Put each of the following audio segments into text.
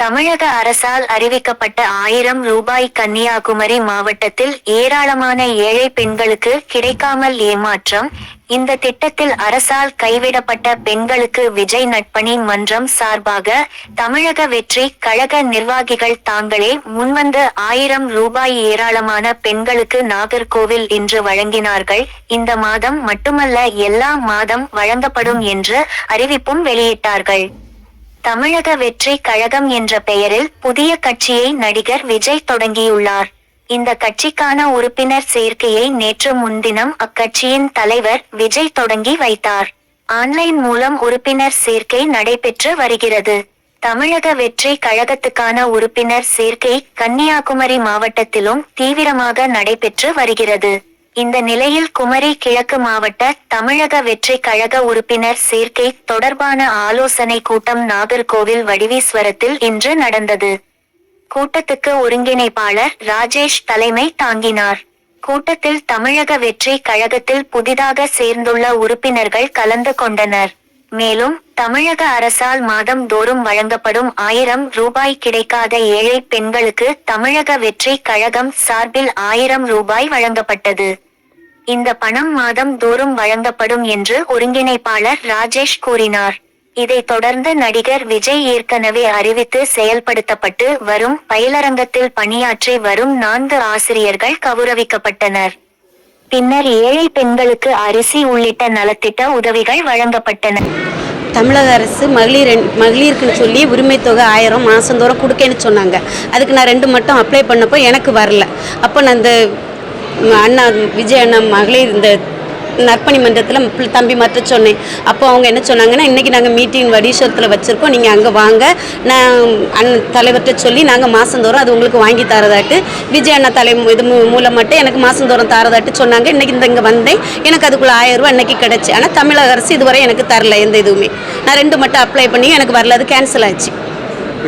தமிழக அரசால் அறிவிக்கப்பட்ட ஆயிரம் ரூபாய் கன்னியாகுமரி மாவட்டத்தில் ஏராளமான ஏழை பெண்களுக்கு கிடைக்காமல் ஏமாற்றம். இந்த திட்டத்தில் அரசால் கைவிடப்பட்ட பெண்களுக்கு விஜய் நட்பணி மன்றம் சார்பாக தமிழக வெற்றி கழக நிர்வாகிகள் தாங்களே முன்வந்து ஆயிரம் ரூபாய் ஏராளமான பெண்களுக்கு நாகர்கோவில் இன்று வழங்கினார்கள். இந்த மாதம் மட்டுமல்ல எல்லா மாதம் வழங்கப்படும் என்று அறிவிப்பும் வெளியிட்டார்கள். தமிழக வெற்றி கழகம் என்ற பெயரில் புதிய கட்சியை நடிகர் விஜய் தொடங்கியுள்ளார். இந்த கட்சிக்கான உறுப்பினர் சேர்க்கையை நேற்று முன்தினம் அக்கட்சியின் தலைவர் விஜய் தொடங்கி வைத்தார். ஆன்லைன் மூலம் உறுப்பினர் சேர்க்கை நடைபெற்று வருகிறது. தமிழக வெற்றி கழகத்துக்கான உறுப்பினர் சேர்க்கை கன்னியாகுமரி மாவட்டத்திலும் தீவிரமாக நடைபெற்று வருகிறது. இந்த நிலையில் குமரி கிழக்கு மாவட்ட தமிழக வெற்றி கழக உறுப்பினர் சேர்க்கை தொடர்பான ஆலோசனை கூட்டம் நாகர்கோவில் வடிவீஸ்வரத்தில் இன்று நடந்தது. கூட்டத்துக்கு ஒருங்கிணைப்பாளர் ராஜேஷ் தலைமை தாங்கினார். கூட்டத்தில் தமிழக வெற்றி கழகத்தில் புதிதாக சேர்ந்துள்ள உறுப்பினர்கள் கலந்து கொண்டனர். மேலும் தமிழக அரசால் மாதம் தோறும் வழங்கப்படும் ஆயிரம் ரூபாய் கிடைக்காத ஏழை பெண்களுக்கு தமிழக வெற்றி கழகம் சார்பில் ஆயிரம் ரூபாய் வழங்கப்பட்டது. இந்த பணம் மாதம் தோறும் வழங்கப்படும் என்று ஒருங்கிணைப்பாளர் ராஜேஷ் கூறினார். இதைத் தொடர்ந்து நடிகர் விஜய் ஏற்கனவே அறிவித்து செயல்படுத்தப்பட்டு வரும் பயிலரங்கத்தில் பணியாற்றி வரும் நான்கு ஆசிரியர்கள் கௌரவிக்கப்பட்டனர். பின்னர் ஏழை பெண்களுக்கு அரிசி உள்ளிட்ட நலத்திட்ட உதவிகள் வழங்கப்பட்டன. தமிழக அரசு மகளிர் எண்- மகளிருக்குன்னு சொல்லி உரிமை தொகை ஆயிரம் மாதந்தோறும் கொடுக்கேன்னு சொன்னாங்க. அதுக்கு நான் ரெண்டு மட்டும் அப்ளை பண்ணப்போ எனக்கு வரல. அப்போ நான் இந்த அண்ணா விஜய் அண்ணா மகளிர் இந்த நற்பணி மன்றத்தில் தம்பி மாற்ற சொன்னேன். அப்போ அவங்க என்ன சொன்னாங்கன்னா இன்றைக்கி நாங்கள் மீட்டிங் வடீஸ்வரத்தில் வச்சுருக்கோம். நீங்கள் அங்கே வாங்க. நான் அண்ணன் தலைவர்கிட்ட சொல்லி நாங்கள் மாதந்தோறும் அது உங்களுக்கு வாங்கி தரதாட்டு. விஜய் அண்ணா தலை இது மூ- மட்டும் எனக்கு மாதந்தோறும் தரதாட்டு சொன்னாங்க. இன்றைக்கி இந்த இங்கே வந்தேன். எனக்கு அதுக்குள்ளே ஆயிரம் ரூபா அன்னைக்கு கிடச்சி. ஆனால் தமிழக அரசு இதுவரை எனக்கு தரல எந்த இதுவுமே. நான் ரெண்டு மட்டும் அப்ளை பண்ணி எனக்கு வரல. அது கேன்சல் ஆச்சு.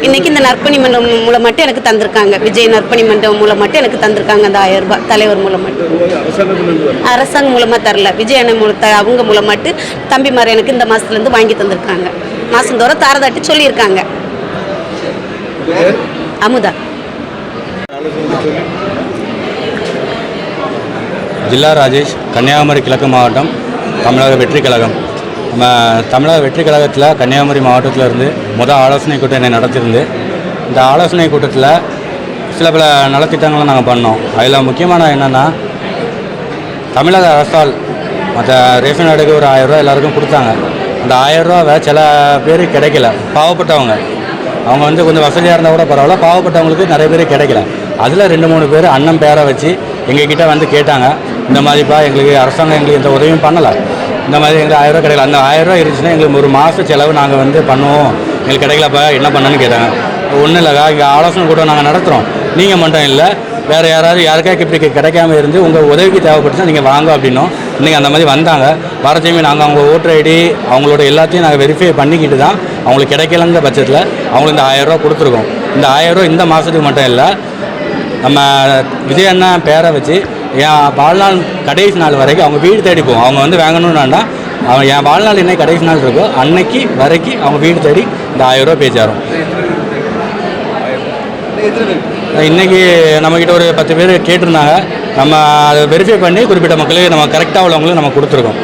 இன்னைக்கு இந்த நற்பணி மன்றம் மூலம் மட்டும் எனக்கு தந்திருக்காங்க. விஜய் நற்பணி மன்றம் மூலம் மட்டும் எனக்கு தந்திருக்காங்க. அந்த ஆயிரம் ரூபாய் தலைவர் மூலம் மட்டும் அரசாங்கம் மூலமாக தரல. விஜய் அண்ணன் மூலம் அவங்க மூலம் மட்டும் தம்பிமார் எனக்கு இந்த மாதத்துலேருந்து வாங்கி தந்திருக்காங்க. மாதந்தோறும் தாரதாட்டி சொல்லியிருக்காங்க. அமுதா. ஜில்லா ராஜேஷ் கன்னியாகுமரி கிழக்கு மாவட்டம் தமிழக வெற்றி கழகம். நம்ம தமிழக வெற்றி கழகத்தில் கன்னியாகுமரி மாவட்டத்தில் இருந்து முதல் ஆலோசனை கூட்டம் என்னை நடத்தியிருந்து இந்த ஆலோசனை கூட்டத்தில் சில பல நலத்திட்டங்களை நாங்கள் பண்ணோம். அதில் முக்கியமான என்னென்னா தமிழக அரசால் மற்ற ரேஷன் கார்டுக்கு ஒரு ஆயிரரூவா எல்லாருக்கும் கொடுத்தாங்க. அந்த ஆயிரரூவாவை சில பேர் கிடைக்கல பாவப்பட்டவங்க. அவங்க வந்து கொஞ்சம் வசதியாக இருந்தால் கூட பரவாயில்ல பாவப்பட்டவங்களுக்கு நிறைய பேர் கிடைக்கல. அதில் ரெண்டு மூணு பேர் அண்ணன் பேரை வச்சு எங்ககிட்ட வந்து கேட்டாங்க இந்த மாதிரிப்பா எங்களுக்கு அரசாங்கம் எங்களுக்கு எந்த உதவியும் பண்ணலை. இந்த மாதிரி எங்களுக்கு ஆயிரரூவா கிடைக்கல அந்த ஆயிரரூவா இருந்துச்சுன்னா எங்களுக்கு ஒரு மாத செலவு நாங்கள் வந்து பண்ணுவோம். எங்களுக்கு கிடைக்கலப்பா என்ன பண்ணணும்னு கேட்டாங்க. ஒன்றும் இல்லைக்கா இங்கே ஆலோசனை கூட நாங்கள் நடத்துகிறோம் நீங்கள் மட்டும் இல்லை வேறு யாராவது யாருக்காக இப்படி கிடைக்காம இருந்து உங்கள் உதவிக்கு தேவைப்பட்டுச்சா நீங்கள் வாங்க அப்படின்னோம். இன்றைக்கி அந்த மாதிரி வந்தாங்க. வரத்தையுமே நாங்கள் அவங்க ஓட்டர் ஐடி அவங்களோட எல்லாத்தையும் நாங்கள் வெரிஃபை பண்ணிக்கிட்டு தான் அவங்களுக்கு கிடைக்கலங்கிற பட்சத்தில் அவங்களுக்கு இந்த ஆயிரரூவா கொடுத்துருக்கோம். இந்த ஆயிரரூவா இந்த மாதத்துக்கு மட்டும் இல்லை நம்ம விஜய் அண்ணா பேரை வச்சு என் வாழ்நாள் கடைசி நாள் வரைக்கும் அவங்க வீடு தேடி போவோம். அவங்க வந்து வாங்கணும்னாண்டா அவன் என் வாழ்நாள் என்ன கடைசி நாள் இருக்கோ அன்னைக்கு வரைக்கும் அவங்க வீடு தேடி இந்த ஆயிரரூவா பேச்சாரும் இன்னைக்கு நம்மக்கிட்ட ஒரு பத்து பேர் கேட்டிருந்தாங்க. நம்ம அதை வெரிஃபை பண்ணி குறிப்பிட்ட மக்களுக்கு நம்ம கரெக்டாக உள்ளவங்களுக்கு நம்ம கொடுத்துருக்கோம்.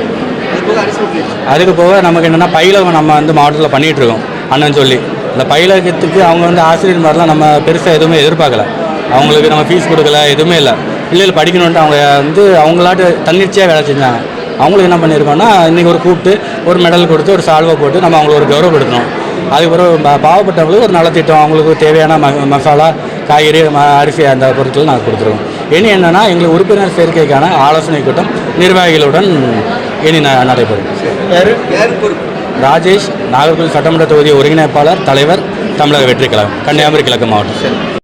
அதுக்கு போக நமக்கு என்னென்னா பயிலகம் நம்ம வந்து மாவட்டத்தில் பண்ணிகிட்ருக்கோம் அண்ணன் சொல்லி. இந்த பயிலகத்துக்கு அவங்க வந்து ஆசிரியர் மாதிரிலாம் நம்ம பெருசாக எதுவுமே எதிர்பார்க்கல. அவங்களுக்கு நம்ம ஃபீஸ் கொடுக்கல எதுவுமே இல்லை. பிள்ளைகள் படிக்கணுன்ட்டு அவங்க வந்து அவங்களாட்டு தன்னிச்சையாக வேலை செஞ்சாங்க. அவங்களுக்கு என்ன பண்ணியிருக்கோம்னா இன்றைக்கி ஒரு கூப்பிட்டு ஒரு மெடல் கொடுத்து ஒரு சால்வை போட்டு நம்ம அவங்களுக்கு ஒரு கௌரவப்படுத்தணும். அதுக்கப்புறம் பா- பாவப்பட்டவங்களுக்கு ஒரு நலத்திட்டம் அவங்களுக்கு தேவையான ம மசாலா காய்கறி ம அரிசி அந்த பொருட்கள் நாங்கள் கொடுத்துருவோம். இனி என்னென்னா எங்களுக்கு உறுப்பினர் சேர்க்கைக்கான ஆலோசனை கூட்டம் நிர்வாகிகளுடன் இனி ந நடைபெறும். ராஜேஷ் நாகர்கோவில் சட்டமன்ற தொகுதி ஒருங்கிணைப்பாளர் தலைவர் தமிழக வெற்றி கழகம் கன்னியாகுமரி கிழக்கு மாவட்டம்.